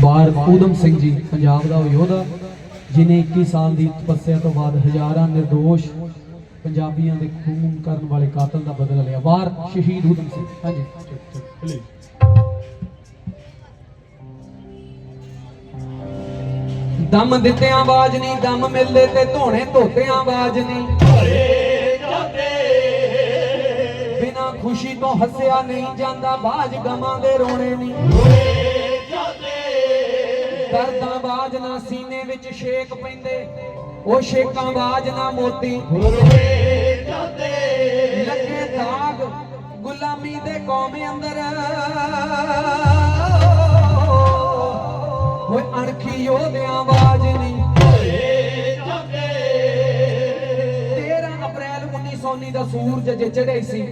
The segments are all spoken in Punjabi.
ਬਾਰ ਊਧਮ ਸਿੰਘ ਜੀ, ਪੰਜਾਬ ਦਾ ਉਹ ਯੋਧਾ, ਜਿਨੇ 21 ਸਾਲ ਦੀ ਤਪੱਸਿਆ ਤੋਂ ਬਾਅਦ ਹਜ਼ਾਰਾਂ નિર્ਦੋਸ਼ ਪੰਜਾਬੀਆਂ ਦੇ ਖੂਨ ਕਰਨ ਵਾਲੇ ਕਾਤਲ ਦਾ ਬਦਲਾ ਲਿਆ। ਬਾਰ ਸ਼ਹੀਦ ਊਧਮ ਸਿੰਘ। ਹਾਂਜੀ। ਦਮ ਦਿੱਤਿਆਂ ਆਵਾਜ਼ ਨਹੀਂ, ਦਮ ਮਿਲਦੇ ਤੇ ਧੋਣੇ ਧੋਤੇ ਆਵਾਜ਼ ਨਹੀਂ। ਬਿਨਾ ਖੁਸ਼ੀ ਤੋਂ ਹੱਸਿਆ ਨਹੀਂ ਜਾਂਦਾ, ਬਾਜ ਗਮਾਂ ਦੇ ਰੋਣੇ ਨਹੀਂ। ਦਰਦਾਂ ਬਾਜ ਨਾ ਸੀਨੇ ਵਿੱਚ ਛੇਕ ਪੈਂਦੇ, ਉਹ ਛੇਕਾਂ ਬਾਜ ਨਾ ਮੋਤੀ। ਲੱਗੇ ਦਾਗ ਗੁਲਾਮੀ ਦੇ ਕੌਮ ਅੰਦਰ। ਓਏ ਅਣਖੀ ਯੋਧਿਆਂ ਆਵਾਜ਼ ਨਹੀਂ। 13 ਅਪ੍ਰੈਲ 1919 ਦਾ ਸੂਰਜ ਜੇ ਚੜ੍ਹੇ ਸੀ।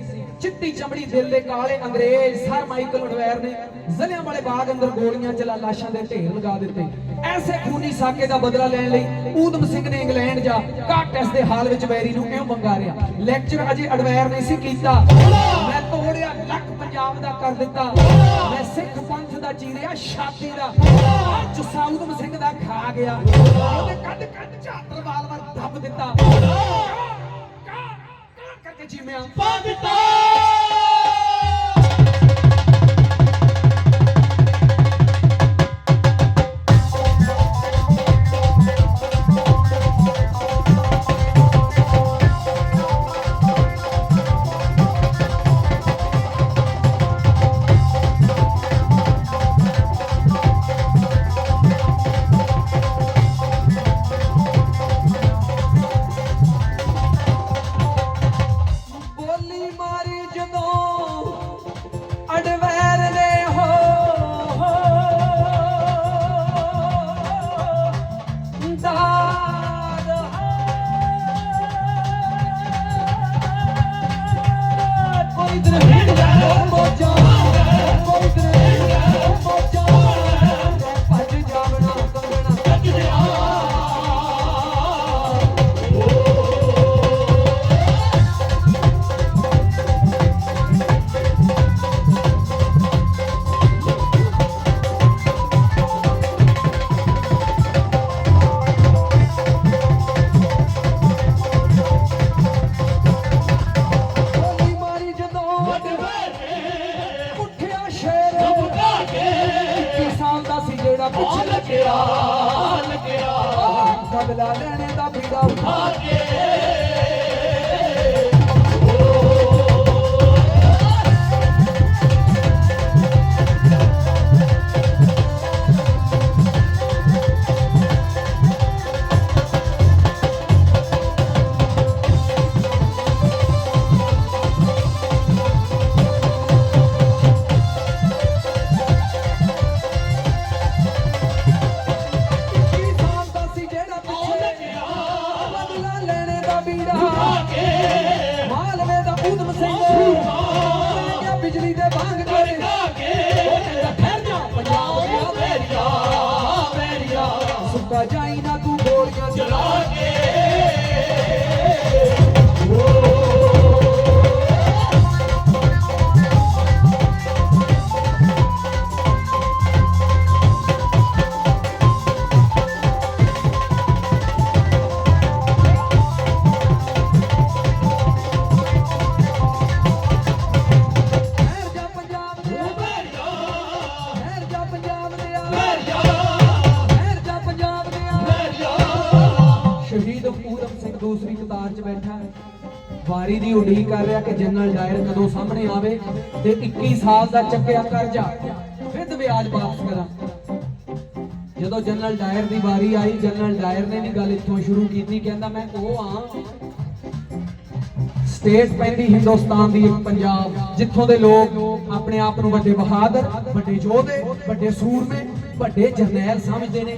ਚਿੱਟੀ ਚਮੜੀ ਦਿਲ ਦੇ ਕਾਲੇ ਅੰਗਰੇਜ਼, ਸਰ ਮਾਈਕਲ ਅਡਵੈਰ ਨੇ ਜ਼ਲਿਆਂ ਵਾਲੇ ਬਾਗ ਅੰਦਰ ਗੋਲੀਆਂ ਚਲਾ ਲਾਸ਼ਾਂ ਦੇ ਢੇਰ ਲਗਾ ਦਿੱਤੇ। ਐਸੇ ਖੂਨੀ ਸਾਕੇ ਦਾ ਬਦਲਾ ਲੈਣ ਲਈ ਊਧਮ ਸਿੰਘ ਨੇ ਇੰਗਲੈਂਡ ਜਾ ਕਾਟਸ ਦੇ ਹਾਲ ਵਿੱਚ ਵੈਰੀ ਨੂੰ ਕਿਉਂ ਬੰਗਾਰਿਆ ਲੈਕਚਰ ਅਜੇ ਅਡਵੈਰ ਨਹੀਂ ਸੀ ਕੀਤਾ। ਮੈਂ ਤੋੜਿਆ ਲੱਖ ਪੰਜਾਬ ਦਾ ਕਰ ਦਿੱਤਾ। ਮੈਂ ਸਿੱਖ ਪੰਥ ਦਾ ਚੀਰਿਆ, ਛਾਤੀ ਦਾ। ਜੁੱਸਾ ਊਧਮ ਸਿੰਘ ਦਾ ਖਾ ਗਿਆ। ਉਹਨੇ ਕੱਢ ਕੱਢ ਝਾਤਰ ਵਾਲ ਵਾਰ ਦੱਬ ਦਿੱਤਾ। ਕਰਕੇ ਚੀਮਿਆ ਬੋਲੀ John. ਬਦਲਾ ਲੈਣੇ ਦਾ ਬੀੜਾ ਉਠਾ ਇੱਕੀ ਸ਼ਹੀਦ ਊਧਮ ਸਿੰਘ ਦੂਸਰੀ ਕਤਾਰ 'ਚ ਬੈਠਾ ਹੈ, ਵਾਰੀ ਦੀ ਉਡੀਕ ਕਰ ਰਿਹਾ ਕਿ ਜਨਰਲ ਡਾਇਰ ਕਦੋਂ ਸਾਹਮਣੇ ਆਵੇ ਤੇ 21 ਸਾਲ ਦਾ ਚੱਕਿਆ ਕਰਜ਼ਾ ਵਿਦ ਵਿਆਜ ਵਾਪਸ ਕਰਾਂ। ਜਦੋਂ ਜਨਰਲ ਡਾਇਰ ਦੀ ਵਾਰੀ ਆਈ ਜਨਰਲ ਡਾਇਰ ਨੇ ਵੀ ਗੱਲ ਇੱਥੋਂ ਸ਼ੁਰੂ ਕੀਤੀ, ਕਹਿੰਦਾ ਮੈਂ ਉਹ ਆ ਸਟੇਟ ਪੈਂਦੀ ਹਿੰਦੁਸਤਾਨ ਦੀ ਇੱਕ ਪੰਜਾਬ, ਜਿੱਥੋਂ ਦੇ ਲੋਕ ਆਪਣੇ ਆਪ ਨੂੰ ਵੱਡੇ ਬਹਾਦਰ, ਵੱਡੇ ਯੋਧੇ, ਵੱਡੇ ਸੂਰਮੇ, ਵੱਡੇ ਜਰਨੈਲ ਸਮਝਦੇ ਨੇ।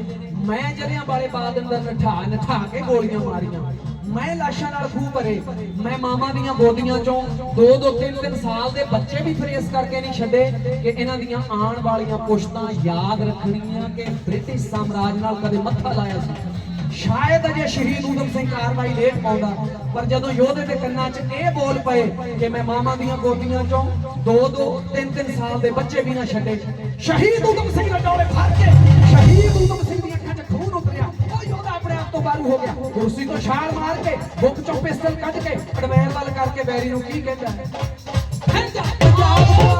ਮੈਂ ਜਲਿਆਂ ਵਾਲੇ ਬਾਦ ਅੰਦਰ ਨਠਾ ਨਠਾ ਕੇ ਗੋਲੀਆਂ ਮਾਰੀਆਂ। ਮੈਂ ਲਾਸ਼ਾਂ ਨਾਲ ਖੂਹ ਭਰੇ। ਮੈਂ ਮਾਮਾ ਦੀਆਂ ਗੋਦੀਆਂ ਚੋਂ ਦੋ ਦੋ ਤਿੰਨ ਤਿੰਨ ਸਾਲ ਦੇ ਬੱਚੇ ਵੀ ਫਰੇਸ ਕਰਕੇ ਨਹੀਂ ਛੱਡੇ ਕਿ ਇਹਨਾਂ ਦੀਆਂ ਆਉਣ ਵਾਲੀਆਂ ਪੁਸ਼ਤਾਂ ਯਾਦ ਰੱਖਣੀਆਂ ਕਿ ਬ੍ਰਿਟਿਸ਼ ਸਾਮਰਾਜ ਨਾਲ ਕਦੇ ਮੱਥਾ ਲਾਇਆ ਸੀ। ਸ਼ਾਇਦ ਅਜੇ ਸ਼ਹੀਦ ਊਧਮ ਸਿੰਘ ਕਾਰਵਾਈ ਲੇਟ ਪਾਉਂਦਾ, ਪਰ ਜਦੋਂ ਯੋਧੇ ਦੇ ਕੰਨਾਂ 'ਚ ਇਹ ਬੋਲ ਪਏ ਕਿ ਮੈਂ ਮਾਮਾ ਦੀਆਂ ਗੋਦੀਆਂ ਚੋਂ ਦੋ ਦੋ ਤਿੰਨ ਤਿੰਨ ਸਾਲ ਦੇ ਬੱਚੇ ਵੀ ਨਾ ਛੱਡੇ, ਸ਼ਹੀਦ ਊਧਮ ਸਿੰਘ ਦਾ ਡੋਲੇ ਫੜ ਕੇ ਤੋਂ ਬਾਹਰ ਹੋ ਗਿਆ। ਕੁਰਸੀ ਤੋਂ ਛਾਲ ਮਾਰ ਕੇ, ਬੁੱਕ ਚੋਂ ਪਿਸਤਲ ਕੱਢ ਕੇ ਅਡਵੈਰ ਵੱਲ ਕਰਕੇ ਬੈਰੀ ਨੂੰ ਕੀ ਕਹਿੰਦਾ ਹੈ? ਜਾ।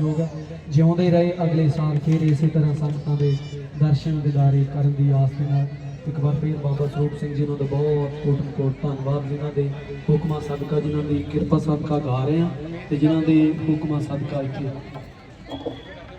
ਯੋਗ ਹੈ। ਜਿਉਂਦੇ ਰਹੇ ਅਗਲੇ ਸਾਲ ਫਿਰ ਇਸੇ ਤਰ੍ਹਾਂ ਸੰਗਤਾਂ ਦੇ ਦਰਸ਼ਨ ਦਿਦਾਰੇ ਕਰਨ ਦੀ ਆਸ ਦੇ ਨਾਲ। ਇੱਕ ਵਾਰ ਫਿਰ ਬਾਬਾ ਸਰੂਪ ਸਿੰਘ ਜੀ ਨੂੰ ਦਾ ਬਹੁਤ ਕੋਟ ਕੋਟ ਧੰਨਵਾਦ ਜਿਨ੍ਹਾਂ ਦੇ ਹੁਕਮਾਂ ਸਦਕਾ, ਜਿਨ੍ਹਾਂ ਦੀ ਕਿਰਪਾ ਸਦਕਾ ਗਾ ਰਹੇ ਹਾਂ ਤੇ ਜਿਨ੍ਹਾਂ ਦੇ ਹੁਕਮਾਂ ਸਦਕਾ ਇੱਥੇ।